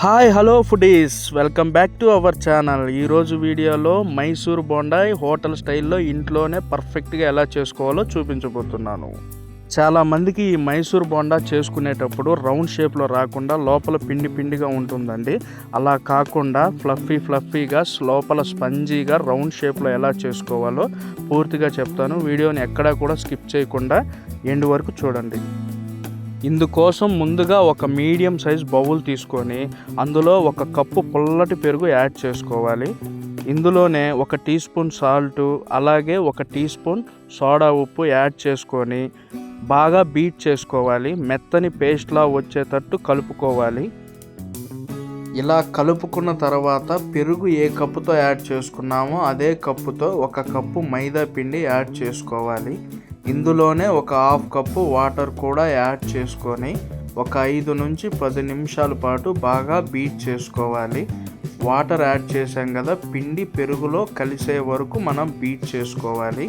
Hi hello foodies. Welcome back to our channel. ఈరోజు వీడియోలో Mysore బొండాయ్ hotel స్టైల్లో ఇంట్లోనే పర్ఫెక్ట్గా ఎలా చేసుకోవాలో చూపించబోతున్నాను. చాలా మందికి ఈ మైసూర్ బోండా చేసుకునేటప్పుడు రౌండ్ షేప్లో రాకుండా లోపల పిండి పిండిగా ఉంటుందండి. అలా కాకుండా ఫ్లఫీ ఫ్లఫీగా లోపల స్పంజీగా రౌండ్ షేప్లో ఎలా చేసుకోవాలో పూర్తిగా చెప్తాను. వీడియోని ఎక్కడా కూడా స్కిప్ చేయకుండా ఎండ్ వరకు చూడండి. ఇందుకోసం ముందుగా ఒక మీడియం సైజ్ బౌల్ తీసుకొని అందులో ఒక కప్పు పుల్లటి పెరుగు యాడ్ చేసుకోవాలి. ఇందులోనే ఒక టీ స్పూన్ సాల్ట్ అలాగే ఒక టీ స్పూన్ సోడా ఉప్పు యాడ్ చేసుకొని బాగా బీట్ చేసుకోవాలి. మెత్తని పేస్ట్లా వచ్చేటట్టు కలుపుకోవాలి. ఇలా కలుపుకున్న తర్వాత పెరుగు ఏ కప్పుతో యాడ్ చేసుకున్నామో అదే కప్పుతో ఒక కప్పు మైదా పిండి యాడ్ చేసుకోవాలి. ఇందులోనే ఒక హాఫ్ కప్పు వాటర్ కూడా యాడ్ చేసుకొని ఒక ఐదు నుంచి పది నిమిషాల పాటు బాగా బీట్ చేసుకోవాలి. వాటర్ యాడ్ చేసాం కదా పిండి పెరుగులో కలిసే వరకు మనం బీట్ చేసుకోవాలి.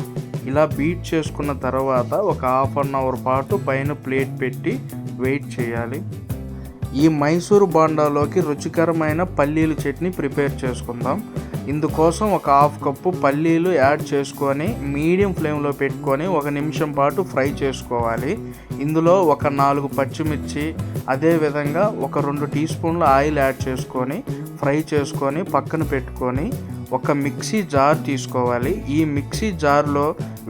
ఇలా బీట్ చేసుకున్న తర్వాత ఒక హాఫ్ అన్ అవర్ పాటు పైన ప్లేట్ పెట్టి వెయిట్ చేయాలి. ఈ మైసూరు బాండాలోకి రుచికరమైన పల్లీలు చట్నీ ప్రిపేర్ చేసుకుందాం. ఇందుకోసం ఒక హాఫ్ కప్పు పల్లీలు యాడ్ చేసుకొని మీడియం ఫ్లేమ్లో పెట్టుకొని ఒక నిమిషం పాటు ఫ్రై చేసుకోవాలి. ఇందులో ఒక నాలుగు పచ్చిమిర్చి అదేవిధంగా ఒక రెండు టీ స్పూన్ల ఆయిల్ యాడ్ చేసుకొని ఫ్రై చేసుకొని పక్కన పెట్టుకొని ఒక మిక్సీ జార్ తీసుకోవాలి. ఈ మిక్సీ జార్లో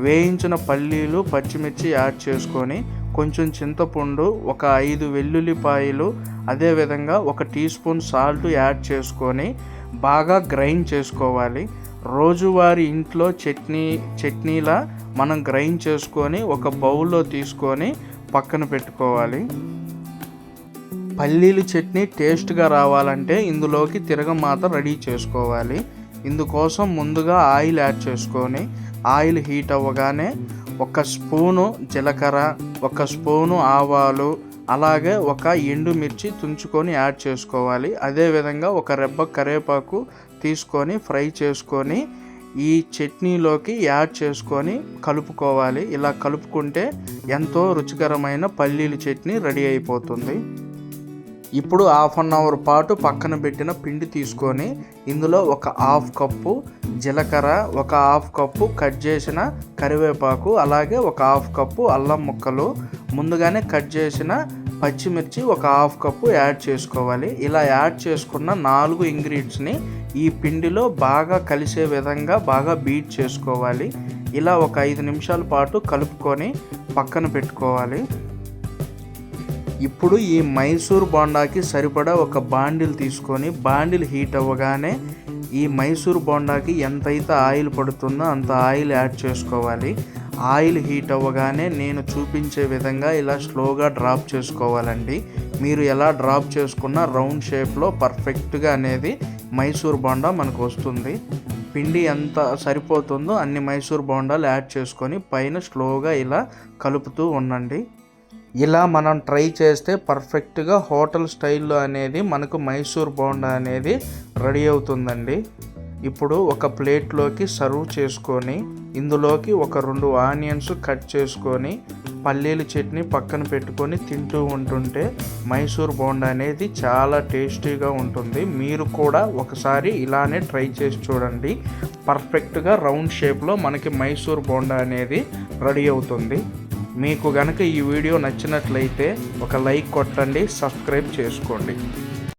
వేయించిన పల్లీలు పచ్చిమిర్చి యాడ్ చేసుకొని కొంచెం చింతపండు ఒక ఐదు వెల్లుల్లిపాయలు అదేవిధంగా ఒక టీ స్పూన్ సాల్ట్ యాడ్ చేసుకొని బాగా గ్రైండ్ చేసుకోవాలి. రోజువారి ఇంట్లో చట్నీ చట్నీలా మనం గ్రైండ్ చేసుకొని ఒక బౌల్లో తీసుకొని పక్కన పెట్టుకోవాలి. పల్లీలు చట్నీ టేస్ట్గా రావాలంటే ఇందులోకి తిరగమాత రెడీ చేసుకోవాలి. ఇందుకోసం ముందుగా ఆయిల్ యాడ్ చేసుకొని ఆయిల్ హీట్ అవ్వగానే ఒక స్పూను జీలకర్ర ఒక స్పూను ఆవాలు అలాగే ఒక ఎండుమిర్చి తుంచుకొని యాడ్ చేసుకోవాలి. అదేవిధంగా ఒక రెబ్బ కరివేపాకు తీసుకొని ఫ్రై చేసుకొని ఈ చట్నీలోకి యాడ్ చేసుకొని కలుపుకోవాలి. ఇలా కలుపుకుంటే ఎంతో రుచికరమైన పల్లీలు చట్నీ రెడీ అయిపోతుంది. ఇప్పుడు హాఫ్ అన్ అవర్ పాటు పక్కన పెట్టిన పిండి తీసుకొని ఇందులో ఒక హాఫ్ కప్పు జీలకర్ర ఒక హాఫ్ కప్పు కట్ చేసిన కరివేపాకు అలాగే ఒక హాఫ్ కప్పు అల్లం ముక్కలు ముందుగానే కట్ చేసిన పచ్చిమిర్చి ఒక హాఫ్ కప్పు యాడ్ చేసుకోవాలి. ఇలా యాడ్ చేసుకున్న నాలుగు ఇంగ్రీడియంట్స్ని ఈ పిండిలో బాగా కలిసే విధంగా బాగా బీట్ చేసుకోవాలి. ఇలా ఒక ఐదు నిమిషాల పాటు కలుపుకొని పక్కన పెట్టుకోవాలి. ఇప్పుడు ఈ మైసూర్ బోండాకి సరిపడా ఒక బాండిల్ తీసుకొని బాండిల్ హీట్ అవ్వగానే ఈ మైసూర్ బోండాకి ఎంతైతే ఆయిల్ పడుతుందో అంత ఆయిల్ యాడ్ చేసుకోవాలి. ఆయిల్ హీట్ అవ్వగానే నేను చూపించే విధంగా ఇలా స్లోగా డ్రాప్ చేసుకోవాలండి. మీరు ఎలా డ్రాప్ చేసుకున్న రౌండ్ షేప్లో పర్ఫెక్ట్గా అనేది మైసూర్ బోండా మనకు వస్తుంది. పిండి ఎంత సరిపోతుందో అన్ని మైసూర్ బోండాలు యాడ్ చేసుకొని పైన స్లోగా ఇలా కలుపుతూ ఉండండి. ఇలా మనం ట్రై చేస్తే పర్ఫెక్ట్గా హోటల్ స్టైల్లో అనేది మనకు మైసూర్ బోండా అనేది రెడీ అవుతుందండి. ఇప్పుడు ఒక ప్లేట్లోకి సర్వ్ చేసుకొని ఇందులోకి ఒక రెండు ఆనియన్స్ కట్ చేసుకొని పల్లీల చట్నీ పక్కన పెట్టుకొని తింటూ ఉంటుంటే మైసూర్ బోండా అనేది చాలా టేస్టీగా ఉంటుంది. మీరు కూడా ఒకసారి ఇలానే ట్రై చేసి చూడండి. పర్ఫెక్ట్గా రౌండ్ షేప్లో మనకి మైసూర్ బోండా అనేది రెడీ అవుతుంది. మీకు గనక ఈ వీడియో నచ్చినట్లయితే ఒక లైక్ కొట్టండి సబ్స్క్రైబ్ చేసుకోండి.